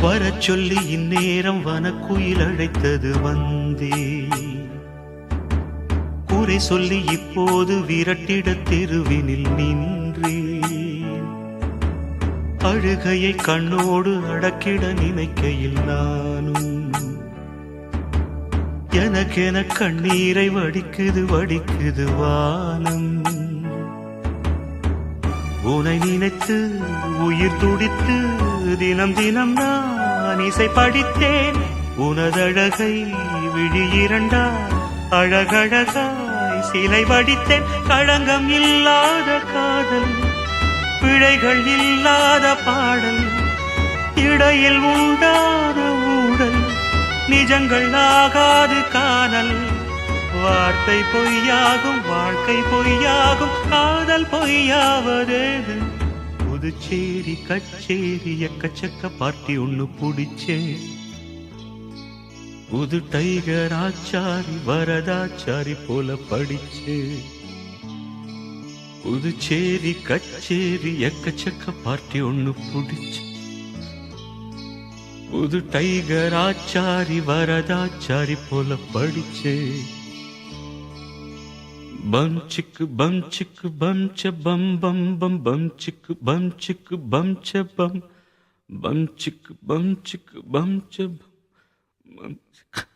வர சொல்லி இந்நேரம் வனக்குயில் அழைத்தது வந்தே. குறை சொல்லி இப்போது விரட்டிட தெருவினில் நின்றேன் அழுகையை கண்ணோடு அடக்கிட நினைக்கையில் நானும். எனக்கென கண்ணீரை வடிக்குது வடிக்குது வானம். உனை நினைத்து உயிர் துடித்து தினம் தினம் நான் இசை படித்தேன். உனதழகை விழி இரண்டா அழகழகாய் சிலை வடித்தேன். களங்கம் இல்லாத காதல் பிழைகள் இல்லாத பாடல் இடையில் உண்டாத ஊடல் நிஜங்கள் ஆகாது காதல். வார்த்தை பொய்யாகும் வாழ்க்கை பொய்யாகும் காதல் பொய்யாவதேது? புதுச்சேரி கச்சேரி எக்கச்சக்க பார்ட்டி ஒண்ணு புடிச்சே. புது டைகர் ஆச்சாரி வரதாச்சாரி போல படிச்சே. புதுச்சேரி கச்சேரி எக்கச்சக்க பார்ட்டி ஒண்ணு புடிச்சு. புது டைகர் ஆச்சாரி வரதாச்சாரி போல படிச்சே. Bamçık bamçık bamça bam bam bam bamçık bamçık bamça bam bamçık bamçık bamça bam bamçık